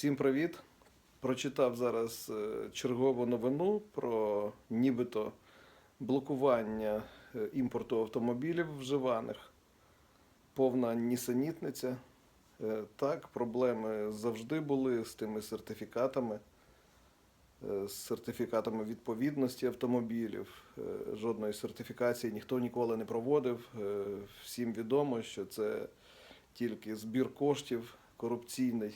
Всім привіт! Прочитав зараз е, чергову новину про нібито блокування е, імпорту автомобілів вживаних. Повна нісенітниця. Е, Так, проблеми завжди були з тими сертифікатами, з сертифікатами відповідності автомобілів. Жодної сертифікації ніхто ніколи не проводив. Всім відомо, що це тільки збір коштів корупційний.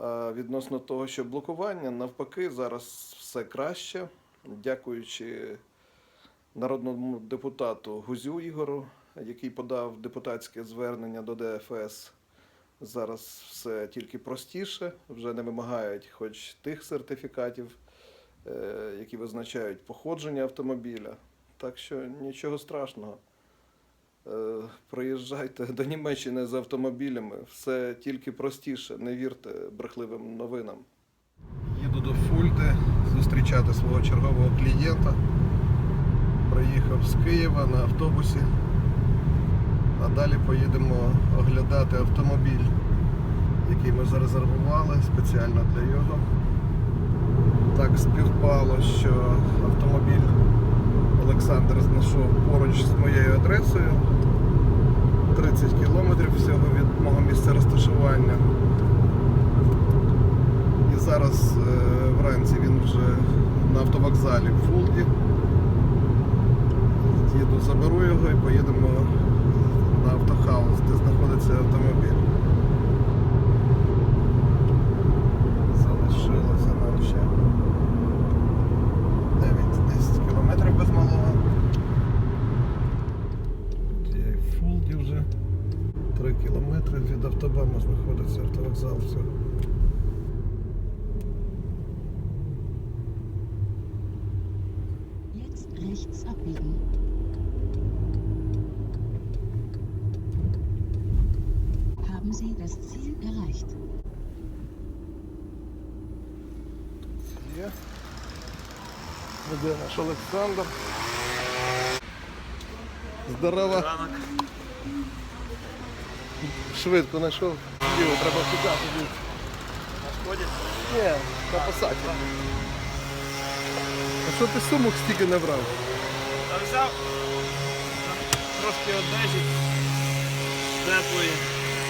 А відносно того, що блокування, навпаки, зараз все краще, дякуючи народному депутату Гузю Ігору, який подав депутатське звернення до ДФС. Зараз все тільки простіше, вже не вимагають хоч тих сертифікатів, е, які визначають походження автомобіля. Так що нічого страшного. Е, Приїжджайте до Німеччини з автомобілями, все тільки простіше, не вірте брехливим новинам. Їду до Фульти зустрічати свого чергового клієнта. Приїхав з Києва на автобусі, а далі поїдемо оглядати автомобіль, який ми зарезервували спеціально для його. Так співпало, що автомобіль Олександр знайшов поруч з моєю зараз е, вранці він вже на автовокзалі в Фулді. Їду, заберу його і поїдемо на автохаус, де знаходиться автомобіль. Залишилося нам ще 9-10 кілометрів без малого. Тут Я і в Фулді вже 3 кілометри від автобану знаходиться автовокзал. Все. Rechts abbiegen. Haben Sie das Ziel erreicht? Є. Де наш Олександр? Здорово. Швидко знайшов. Його треба шукати. На шкоді? Ні, на посаді. А що ти сумок стільки не брав? Та взяв трошки одежі теплої,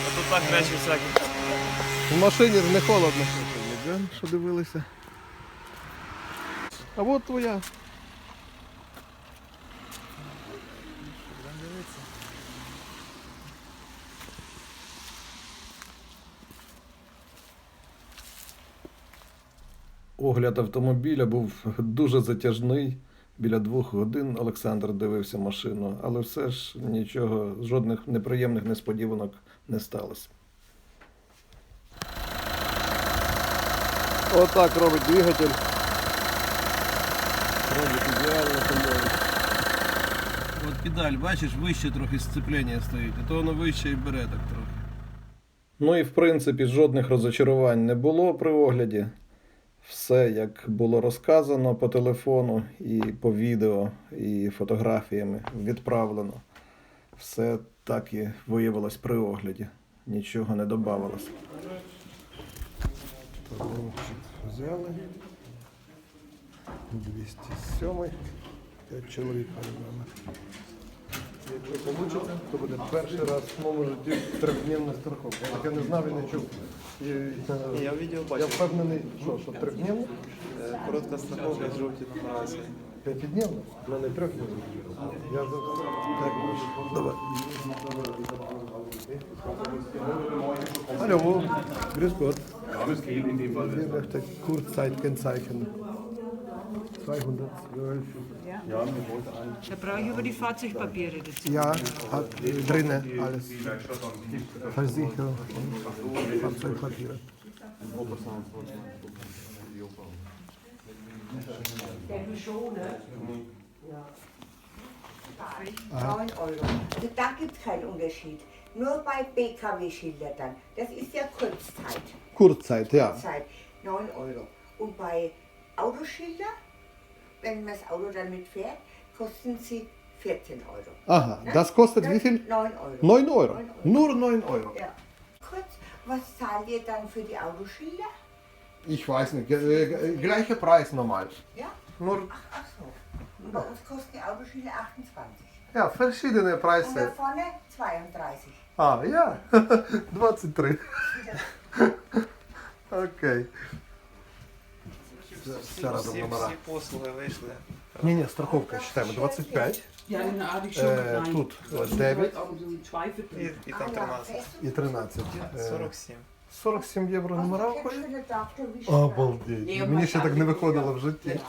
а то так речі всякі. В машині ж не холодно. Що дивилися. А от твоя. Огляд автомобіля був дуже затяжний. Біля двох годин Олександр дивився машину, але все ж нічого, жодних неприємних несподіванок не сталося. Отак робить двигатель. Робить ідеально по-моєму. От педаль, бачиш, вище трохи сцеплення стоїть, а то воно вище і бере так трохи. Ну і в принципі жодних розочарувань не було при огляді. Все як було розказано по телефону, і по відео, і фотографіями відправлено. Все так і виявилось при огляді. Нічого не додавалося. Талончик взяли. 207. 5 чоловік номер. Якщо вийде, то буде перший раз в моєму житті трьохдневна страховка. Я не знав і не чув. І, е, Я відео я бачив. впевнений, що, що трьохдневна? Е, Коротка страховка жовті нумерації. П'ятидневна? У мене трьохдневна. Я за... Так, давай. Hallo, grüß Gott. Das geht in dem Fall. Hier möchte Kurzzeitkennzeichen. 212. Ja, Da brauche ich aber die Fahrzeugpapiere dazu. Ja, hat drinnen alles. Versicherung und Fahrzeugpapiere. Ja. 9 Euro. Also da gibt es keinen Unterschied. Nur bei BKW-Schilder dann. Das ist ja Kurzzeit. Kurzzeit, ja. Zeit 9 Euro. Und bei Autoschilder, wenn das Auto damit fährt, kosten sie 14 Euro. Aha, ne? das kostet das wie viel? 9 Euro. 9 Euro. 9 Euro. Nur 9 Euro. Ja. Kurz, was zahlt ihr dann für die Autoschilder? Ich weiß nicht, äh, äh, gleicher Preis normal. Ja? Nur ach, ach so. Und bei uns kosten die Autoschilder 28. Ja, verschiedene Preise. Und da vorne 32. Ah, ja, 23. okay. Все разом номера. всі послуги вийшли. Ні, ні, страховка считаємо 25. Ja, den hatte ich schon Е, тут е, Ich 9 wollte auch so Zweifel І, і там 13. і 13. Е, 47. 47 євро номера виходить. Обалдеть. Мені ще так не виходило в житті.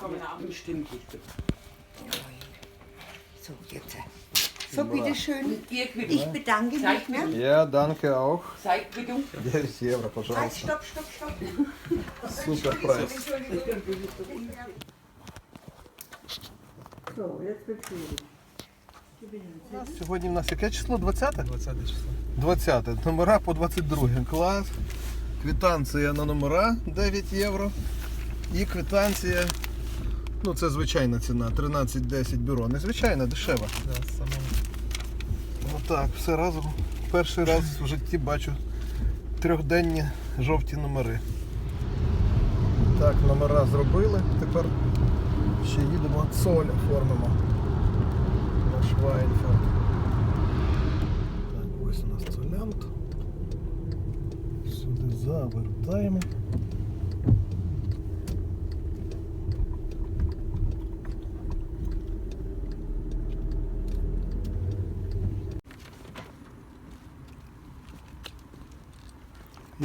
So, jetzt. So, bitteschön. Ich bedanke mich. Ne? Я, данке auch. Zeitquittung. 9 євро, Halt, пожалуйста. stopp, stopp, stopp. Супер прайс. So, jetzt wird. Сьогодні в нас яке число? 20? 20 число. 20. Номера по 22. Клас. Квитанція на номера 9 євро. І квитанція. Ну, це звичайна ціна. 13-10 бюро. Незвичайна, дешева. Да, самому. Отак, все разом. Перший раз в житті бачу трьохденні жовті номери. Так, номера зробили. Тепер ще їдемо соль оформимо. На Швайнфорд. Так, ось у нас солянт. Сюди завертаємо.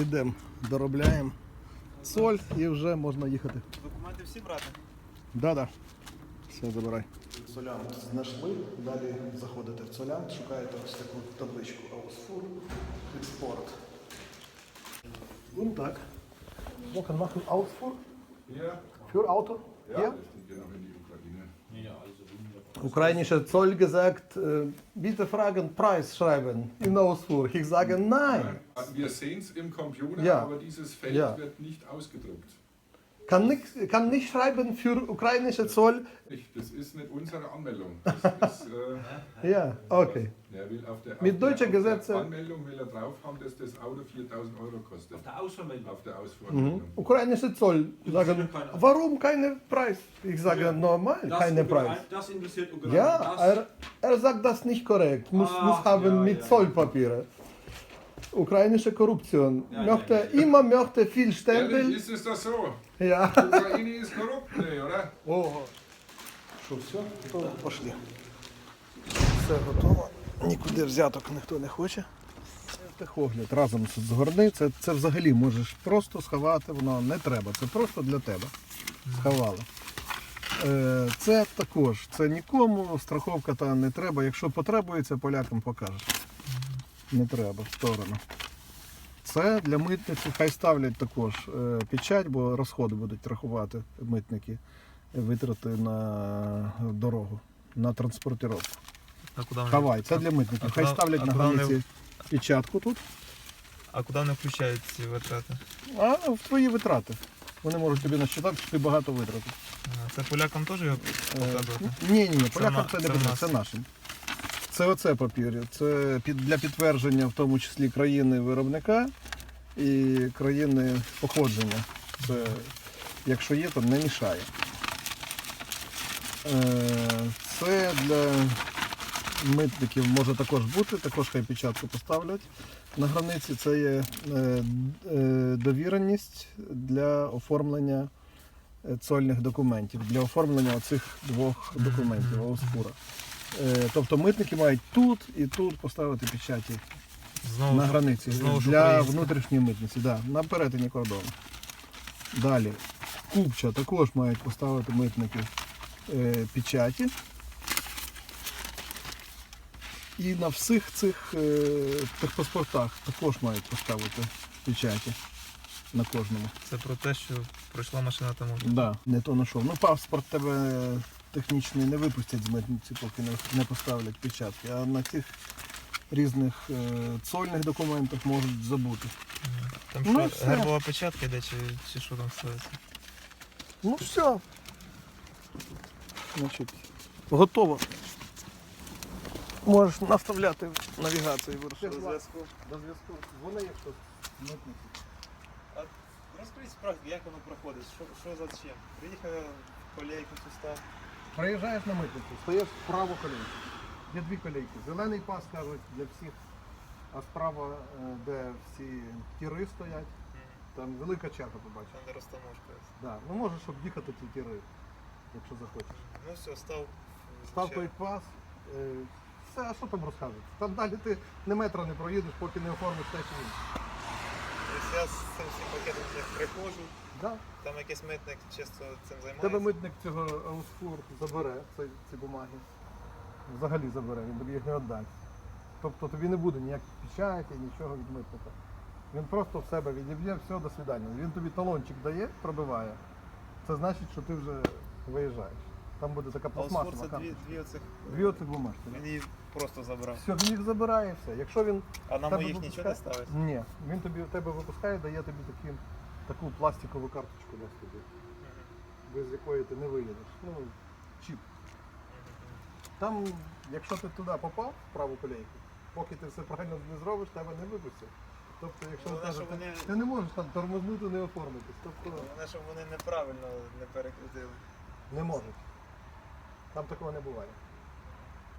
Йдемо, доробляємо соль і вже можна їхати. Документи всі брати? Да-да. Все, забирай. Солянт знайшли, далі заходите в солянт, шукаєте ось таку табличку Ausfuhr, експорт. Guten Tag. Wo kann machen Ausfuhr? Ja, Für Auto? ja, Hier? das geht noch in die Ukraine. Ukrainischer Zoll gesagt, äh, bitte fragen, Preis schreiben in Ausfuhr. Ich sage nein. Wir sehen es im Computer, Ja. aber dieses Feld Ja. wird nicht ausgedruckt. Kann nicht, kann nicht schreiben für ukrainische Zoll. Das ist nicht unsere Anmeldung. Das ist, äh, Ja, okay. er will auf der, Mit auf deutscher der, auf Gesetze- der Anmeldung will er drauf haben, dass das Auto 4000 Euro kostet. Der Ausvermeldung. Auf der Mhm. Ukrainische Zoll sagen, warum keine Preis? Ich sage normal, Das, keine Ukraine- Preis. das interessiert Ukraine. Ja, das, er, er sagt das nicht korrekt. Muss, Ach, muss haben ja, mit ja. Zollpapiere. Ukrainische Korruption. Ja, möchte, ja, ja. Immer möchte viel Ehrlich, Stempel. ist es das so? Ja. Ukraine ist korrupt, nee, oder? Ого. Що, все? То пошли. Все готово. Нікуди взяток ніхто не хоче. Техогляд разом згорни, це, це взагалі можеш просто сховати, воно не треба. Це просто для тебе. Сховали. Е, Це також, це нікому, страховка та не треба. Якщо потребується, полякам покажеш. Не треба, в сторону. Це для митниці хай ставлять також е, печать, бо розходи будуть рахувати митники витрати на дорогу, на транспортировку. Хавай, це для митників. Хай ставлять на границі печатку тут, А куди вони включають ці витрати? а в твої витрати. Вони можуть тобі насчитати, що ти багато витратив. Це полякам теж його показувати? Ні, ні, ні, полякам це не потрібно, це нашим. Це оце папір. Це під, для підтвердження, в тому числі країни виробника і країни походження. Це, якщо є, то не мішає. Е, Це для митників може також бути, також хай печатку поставлять на границі. Це є е, е, довіреність для оформлення цольних документів, для оформлення оцих двох документів Аусфура. Е, Тобто митники мають тут і тут поставити печаті Знову на границі знову для внутрішньої митниці, да, на перетині кордону. Далі. Купча також мають поставити митники е, печаті. І на всіх цих е, техпаспортах також мають поставити печаті на кожному. Це про те, що пройшла машина там уже. Да. Не то на що. Ну, паспорт тебе технічний не випустять з митниці, поки не, поставлять печатки. А на тих різних е, цольних документах можуть забути. Там Ну, що, все. гербова печатка йде, чи, чи що там стоїть? Ну все. Значить, готово. Можеш наставляти навігацію. До зв'язку. До зв'язку. Вони Митниці. А розкажіть справді, як воно проходить? Що, що за чим? Приїхав в колейку цю став. Приїжджаєш на митницю, стоїш вправо колейку. Є дві колейки. Зелений пас кажуть для всіх, а справа, е, де всі тіри стоять, там велика черга побачиш. Там де розтаможка. Да. Ну можеш об'їхати ті тіри, якщо захочеш. Ну все, став. Став той пас. е, Все, а що там розказувати? Там далі ти не метра не проїдеш, поки не оформиш те чи інше. Тобто я з цим всім пакетом вже приходжу, Да. там якийсь митник чисто цим займається. Тебе митник цього аусфур забере ці, ці бумаги. Взагалі забере, він тобі їх не віддасть. Тобто тобі не буде ніяких печаті, нічого від митника. Він просто в себе відіб'є, все, до свидання. Він тобі талончик дає, пробиває. Це значить, що ти вже виїжджаєш. Там буде така пластмасова це дві, карточка. дві оцих. Дві оцих бумажки. да. Він її просто забрав. Все, він їх забирає і все. Якщо він А на тебе моїх нічого не випускає- ставить? Ні, він тобі тебе випускає, дає тобі такі, таку пластикову карточку дасть тобі, без якої ти не виїдеш. Ну, чіп. Там, якщо ти туди попав, в праву колейку, поки ти все правильно не зробиш, тебе не випустять. Тобто, якщо Головне, каже, щоб ти, вони- ти не можеш там тормознути, не оформитись. Тобто Головне, щоб вони неправильно не перекрутили. не можуть. Там такого не буває.